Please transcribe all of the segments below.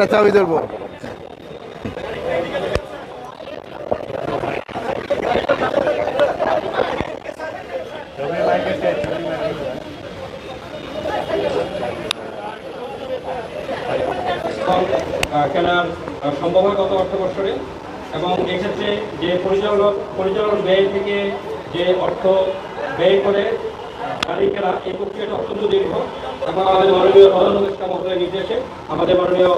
আরেকটা চাবি ধরবো। কেনার সম্ভব হয় গত অর্থ বছরে এবং এক্ষেত্রে যে পরিচালক পরিচালন ব্যয় থেকে যে অর্থ ব্যয় করে গাড়ি কেনা এই প্রক্রিয়াটা অত্যন্ত দীর্ঘ। এবং আমাদের মাননীয় প্রধান উপদেষ্টা মহোদয়ের নির্দেশে আমাদের মাননীয়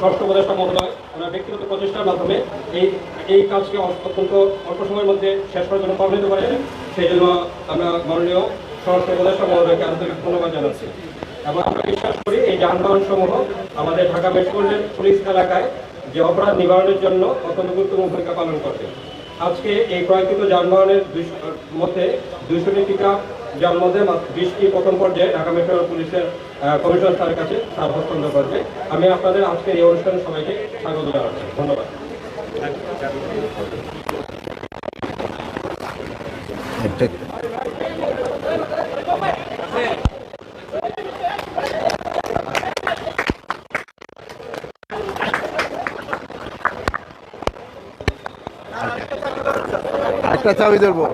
ষষ্ঠ উপদেষ্টা মহোদয় ওনার ব্যক্তিগত প্রচেষ্টার মাধ্যমে এই এই কাজকে অত্যন্ত অল্প সময়ের মধ্যে শেষ করার জন্য প্রবলিত করেন সেই জন্য আমরা মাননীয় ষষ্ঠ উপদেষ্টা মহোদয়কে আন্তরিক ধন্যবাদ জানাচ্ছি। এবং আমরা বিশ্বাস করি এই যানবাহন সমূহ আমাদের ঢাকা মেট্রোপলিটন পুলিশ এলাকায় যে অপরাধ নিবারণের জন্য অত্যন্ত গুরুত্বপূর্ণ ভূমিকা পালন করবে আজকে এই ক্রয়কৃত যানবাহনের মধ্যে দুইশোটি টিকা যার মধ্যে বিশটি প্রথম পর্যায়ে ঢাকা মেট্রো পুলিশের কমিশনার স্যারের কাছে তার হস্তান্তর করবে আমি আপনাদের আজকের এই অনুষ্ঠানে সবাইকে স্বাগত জানাচ্ছি। ধন্যবাদ। একটা চাবি ধরবো।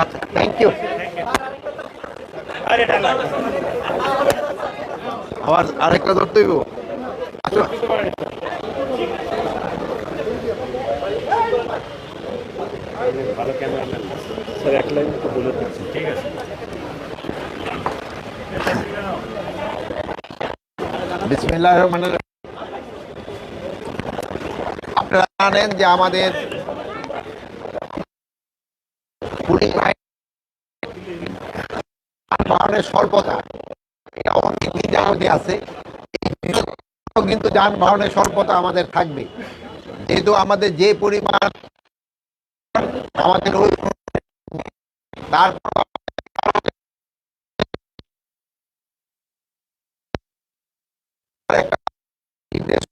আচ্ছা থ্যাংক ইউ আবার আরেকটা ধরতে হইব। আসো ভালো ক্যামেরাম্যান স্যার এক লাইন তো বলে দিচ্ছি। ঠিক আছে। আপনারা জানেন যে আমাদের আছে। কিন্তু যানবাহনের স্বল্পতা আমাদের থাকবে। যেহেতু আমাদের যে পরিমাণ আমাদের তারপর নির্দেশ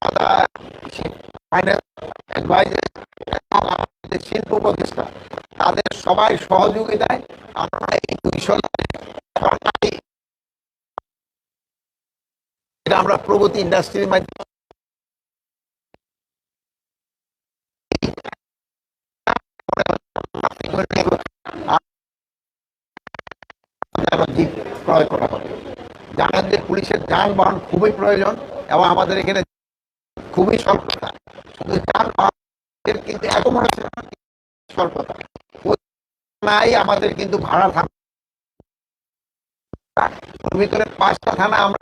আমরা ফাইন্যান্স শিল্প তাদের সবাই সহযোগিতায় আমরা এই এটা আমরা প্রগতি ইন্ডাস্ট্রির মাধ্যমে পুলিশের যানবাহন খুবই প্রয়োজন এবং আমাদের এখানে খুবই স্বল্পতা শুধু যানবাহনের কিন্তু এত মনে স্বল্পতা ওই আমাদের কিন্তু ভাড়া থানা ভিতরে পাঁচটা থানা আমরা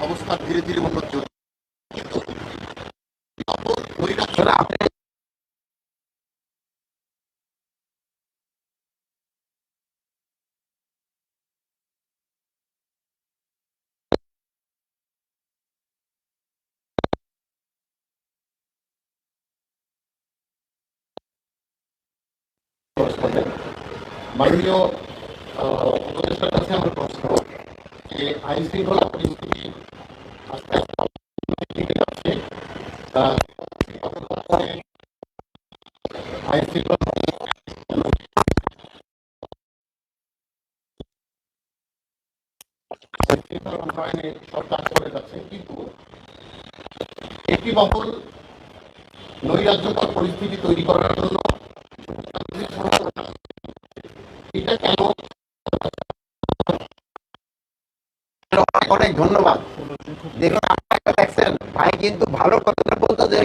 অবস্থা ধীরে ধীরে উন্নতি মাননীয় উপদেষ্টার কাছে আমার প্রশ্ন। যে আইন শৃঙ্খলা পরিস্থিতি আস্তে আস্তে করে যাচ্ছে কিন্তু একটি মহল নৈরাজ্যকর পরিস্থিতি তৈরি করার জন্য এটা কেন অনেক ধন্যবাদ। দেখুন আপনারা দেখছেন ভাই কিন্তু ভালো কথাটা বলতো যে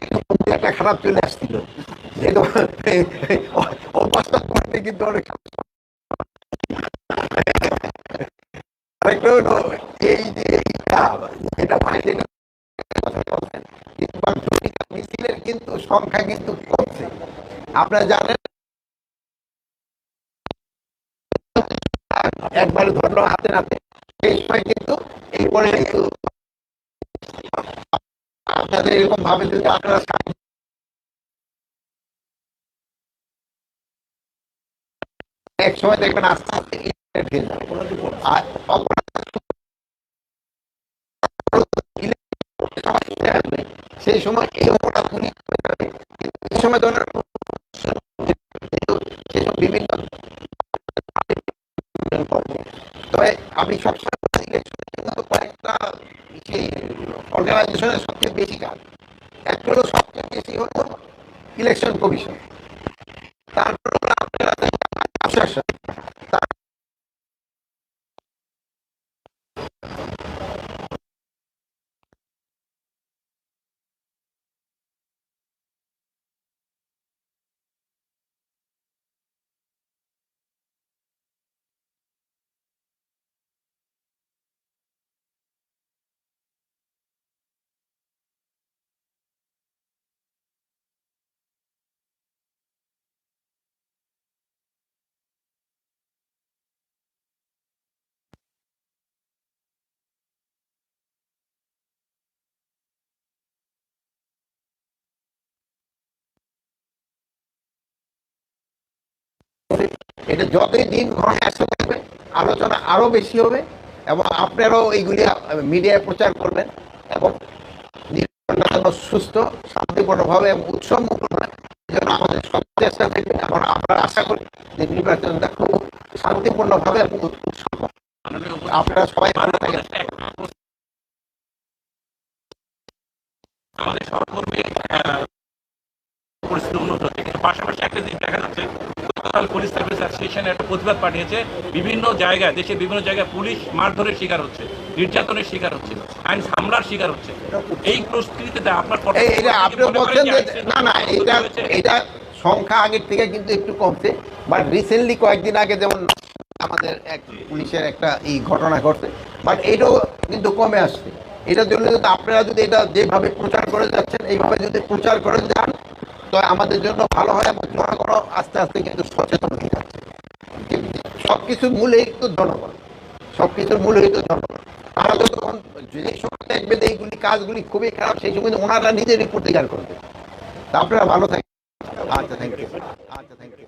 একটা খারাপ চলে আসছিল। কিন্তু অনেক যেটা কিন্তু সংখ্যা কিন্তু কমছে। আপনারা জানেন? একবার ধরলো হাতে নাতে। সেই সময় কিন্তু কিন্তু আপনাদের এরকম ভাবে যদি আপনারা এক সময় দেখবেন আস্তে আস্তে। সেই সময় এই। সময় ধরেন বিভিন্ন তবে আমি সবসময় বলি, ইলেকশনের জন্য তো কয়েকটা সেই অর্গানাইজেশনের সবচেয়ে বেশি কাজ একটা হলো সবচেয়ে বেশি হলো ইলেকশন কমিশন এটা যতই দিন ঘরে আসতে থাকবে, আলোচনা আরও বেশি হবে এবং আপনারাও এইগুলি মিডিয়ায় প্রচার করবেন এবং সুস্থ, শান্তিপূর্ণভাবে এবং উৎসব আমাদের সব চেষ্টা থাকবে। এবং আমরা আশা করি যে নির্বাচনটা খুব শান্তিপূর্ণভাবে এবং উৎসব আপনারা সবাই ভালো থাকেন। আমাদের সহকর্মী পরিস্থিতি উন্নত পাশাপাশি একটা জিনিস দেখা যাচ্ছে গতকাল পুলিশ সার্ভিস অ্যাসোসিয়েশন একটা প্রতিবাদ পাঠিয়েছে। বিভিন্ন জায়গায় দেশের বিভিন্ন জায়গায় পুলিশ মারধরের শিকার হচ্ছে নির্যাতনের শিকার হচ্ছে আইন হামলার শিকার হচ্ছে। এই পরিস্থিতিতে আপনার বলছেন না না এটা সংখ্যা আগের থেকে কিন্তু একটু কমছে বাট রিসেন্টলি কয়েকদিন আগে যেমন আমাদের এক পুলিশের একটা এই ঘটনা ঘটছে বাট এটাও কিন্তু কমে আসছে। এটার জন্য যদি আপনারা যদি এটা যেভাবে প্রচার করে যাচ্ছেন এইভাবে যদি প্রচার করে যান তো আমাদের জন্য ভালো হয় এবং জনগণ আস্তে আস্তে কিন্তু সচেতন হয়ে যাচ্ছে সব কিছুর মূলেই তো জনগণ। সব কিছুর মূলেই তো জনগণ। আমাদের তখন যে সময় দেখবে এইগুলি কাজগুলি খুবই খারাপ, সেই সময় ওনারা নিজেরই প্রতিকার করবে। তা আপনারা ভালো থাকেন। আচ্ছা থ্যাংক ইউ আচ্ছা থ্যাংক ইউ